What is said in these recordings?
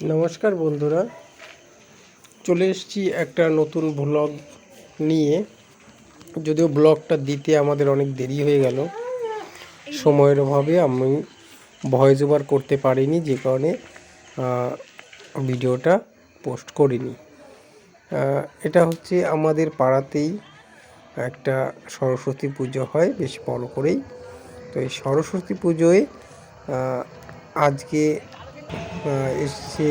নমস্কার বন্ধুরা। চলে এসেছি একটা নতুন ব্লগ নিয়ে। যদিও ব্লগটা দিতে আমাদের অনেক দেরি হয়ে গেল। সময়ের অভাবে আমি ভয়েস ওভার করতে পারিনি, যে কারণে ভিডিওটা পোস্ট করিনি। এটা হচ্ছে আমাদের পাড়াতেই একটা সরস্বতী পুজো হয়, বেশ বড় করেই। তো এই সরস্বতী পুজোয় আজকে এসছে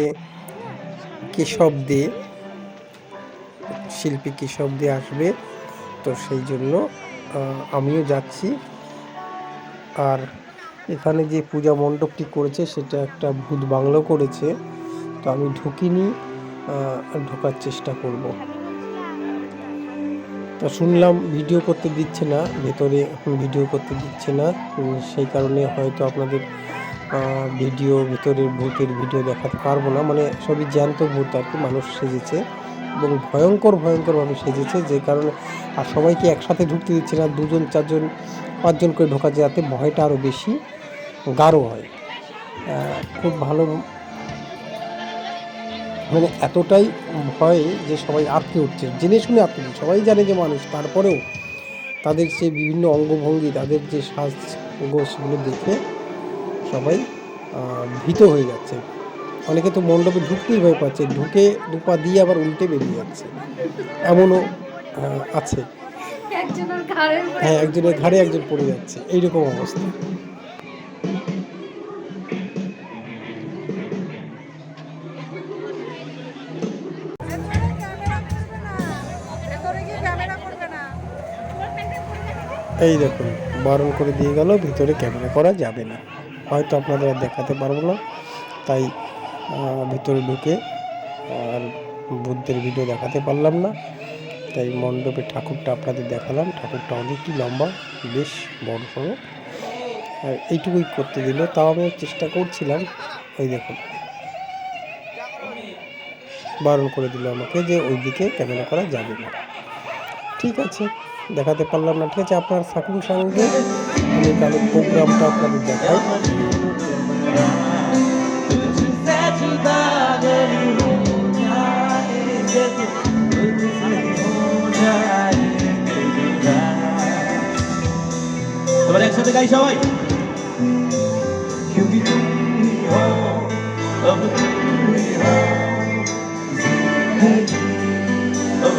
কেশব দে, শিল্পী কেশব দে আসবে, তো সেই জন্য আমিও যাচ্ছি। আর এখানে যে পূজা মণ্ডপটি করেছে, সেটা একটা ভূত বাংলো করেছে, তো আমি ঢুকিনি ঢোকার চেষ্টা করব। তা শুনলাম ভিডিও করতে দিচ্ছে না, ভেতরে ভিডিও করতে দিচ্ছে না সেই কারণে হয়তো আপনাদের ভিডিও ভিতরের ভূতের ভিডিও দেখাতে পারব না। মানে সবই জ্যান্ত ভূত আর কি, মানুষ সেজেছে এবং ভয়ঙ্কর, ভয়ঙ্করভাবে সেজেছে যে কারণে আর সবাইকে একসাথে ঢুকতে দিচ্ছে না, দুজন, চারজন, পাঁচজন করে ঢোকাচ্ছে যাতে ভয়টা আরও বেশি গাঢ় হয়। খুব ভালো মানে এতটাই ভয় যে সবাই আটকে উঠছে। জেনে শুনে উঠছে। সবাই জানে যে মানুষ, তারপরেও তাদের যে বিভিন্ন অঙ্গভঙ্গি, তাদের যে সাজ সেগুলো দেখে সবাই ভীত হয়ে যাচ্ছে। অনেকে তো মণ্ডপে ঢুকতেই ভয় পাচ্ছে ঢুকে দুপা দিয়ে আবার উল্টে বেরিয়ে যাচ্ছে। এমনও আছে। হ্যাঁ একজনের ঘাড়ে একজন পড়ে যাচ্ছে। এইরকম অবস্থা। এই দেখুন বারণ করে দিয়ে গেল ভিতরে ক্যামেরা করা যাবে না। হয়তো আপনাদের দেখাতে পারব না। তাই ভিতরে ঢুকে আর বুদ্ধের ভিডিও দেখাতে পারলাম না। তাই মণ্ডপে ঠাকুরটা আপনাদের দেখালাম। ঠাকুরটা অনেকটি লম্বা, বেশ বড় সড়ো। আর এইটুকুই করতে দিল। তাও আমি চেষ্টা করছিলাম। ওই দেখুন। বারণ করে দিল আমাকে যে ওইদিকে ক্যামেরা করা যাবে না। ঠিক আছে। দেখাতে পারলাম না ঠিক আছে আপনার থাকুন সঙ্গে আমি তাহলে প্রোগ্রামটা আপনাদের দেখাই এবার একসাথে গাই সবাই अब तुम ही हो अब तुम ही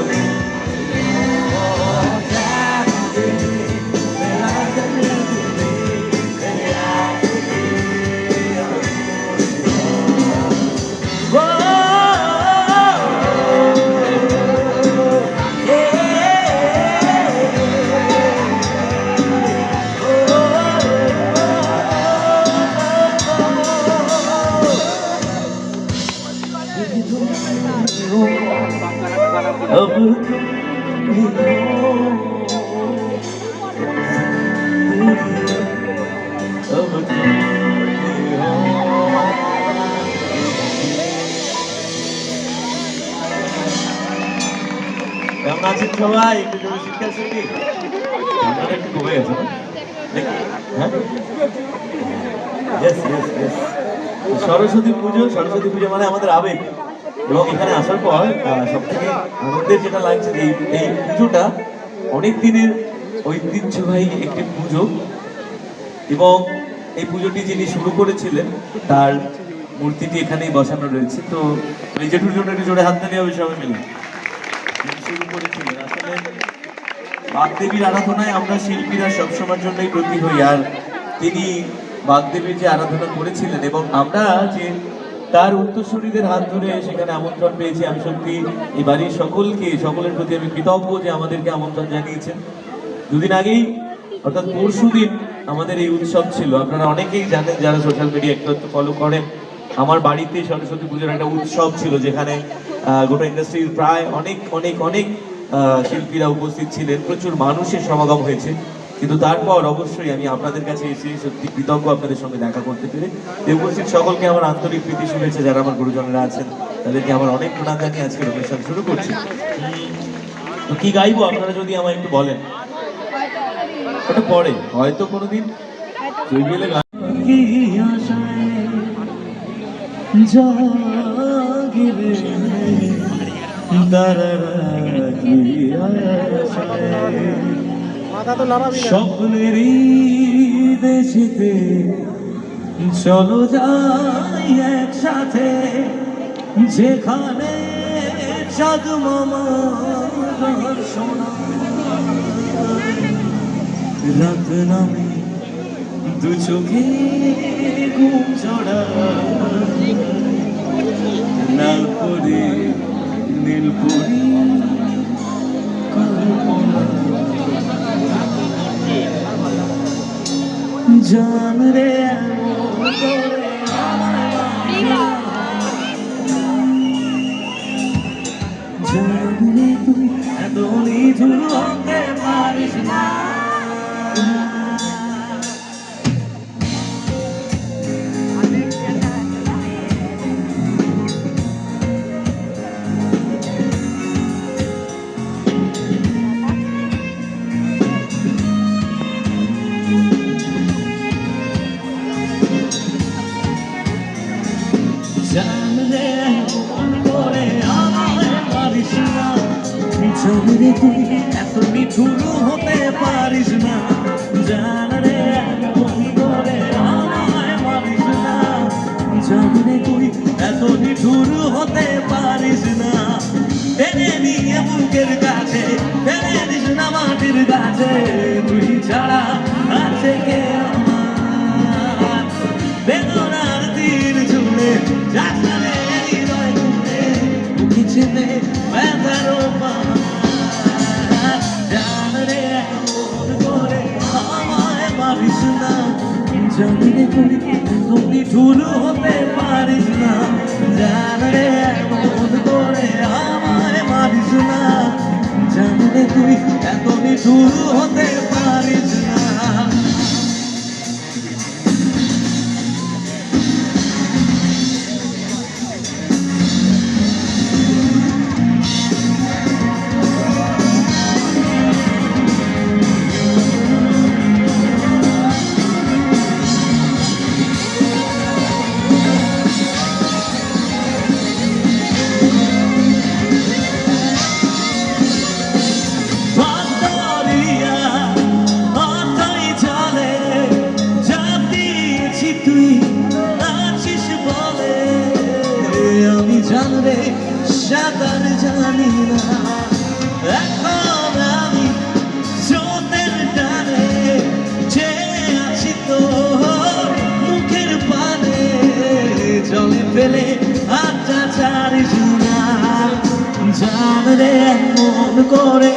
हो সরস্বতী পুজো সরস্বতী পুজো মানে আমাদের আবেগ। এবং এখানে আসার পর সব থেকে আনন্দের যেটা লাগছে যে এই- পুজোটা অনেক দিনের ঐতিহ্যবাহী একটি পুজো। এবং এই পুজোটি যিনি শুরু করেছিলেন, তার মূর্তিটি এখানেই বসানো রয়েছে। তো এই জেঠুর জন্য একটু জোরে হাত দেওয়া হবে সবাই মিলে। শুরু করেছিলেন, আসলে বাগদেবীর আরাধনায় আমরা শিল্পীরা সবসময়ের জন্যই ব্রতী হই, আর তিনি বাগদেবীর যে আরাধনা করেছিলেন, এবং আমরা যে তার উত্তরসূরিদের হাত ধরে সেখানে আমন্ত্রণ পেয়েছি। আমি সত্যি এই বাড়ির সকলকে, সকলের প্রতি আমি কৃতজ্ঞ যে আমাদেরকে আমন্ত্রণ জানিয়েছেন। দুদিন আগেই, অর্থাৎ পরশু দিন আমাদের এই উৎসব ছিল। আপনারা অনেকেই জানেন যারা সোশ্যাল মিডিয়া একটু একটু ফলো করেন, আমার বাড়িতে সরস্বতী পুজোর একটা উৎসব ছিল যেখানে গোটা ইন্ডাস্ট্রির প্রায় অনেক অনেক অনেক শিল্পীরা উপস্থিত ছিলেন। প্রচুর মানুষের সমাগম হয়েছে। কিন্তু তারপর অবশ্যই আমি আপনাদের কাছে এসে সত্যি কৃতজ্ঞ আপনাদের সঙ্গে দেখা করতে পেরে উপস্থিত সকলকে আমার আন্তরিক প্রীতি শুভেচ্ছা, যারা আমার গুরুজনেরা আছেন, তাদেরকে আমার অনেক প্রণাম জানিয়ে আজকের অনুষ্ঠান শুরু করছি। তো কি গাইবো, আপনারা যদি আমায় একটু বলেন। ওটা পরে, হয়তো কোনোদিন জৈবেলে গান কি আশায় স্বপ্নেরই দেশেতে চলো যাই একসাথে, যেখানে রাত নামে দু চোখে ঘুম চড়া লাল পরে নীল কল্পনা। জান রে জান তুই এত নিধুর হতে পারিস না। জানলে করে আমায় পারিস না। জানলে তুই এত নিঠুর হতে পারিস না। জানলে এত হতে পারিস না। জানে এমন করে আমায় মারিস না। জানরে তুই এত নিঠুর হতে পারিস জানলে সাঁতার জানি না। এখন আমি স্রোতের টানে যে আছি তো মুখের পানে। জলে ফেলে আচ্ছা ছাড়িস না জানলে এমন করে।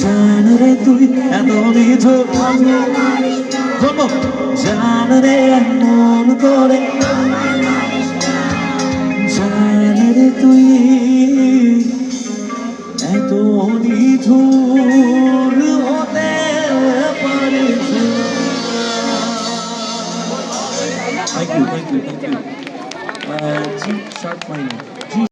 জান রে তুই এত নিধুর জান রে এমন করে।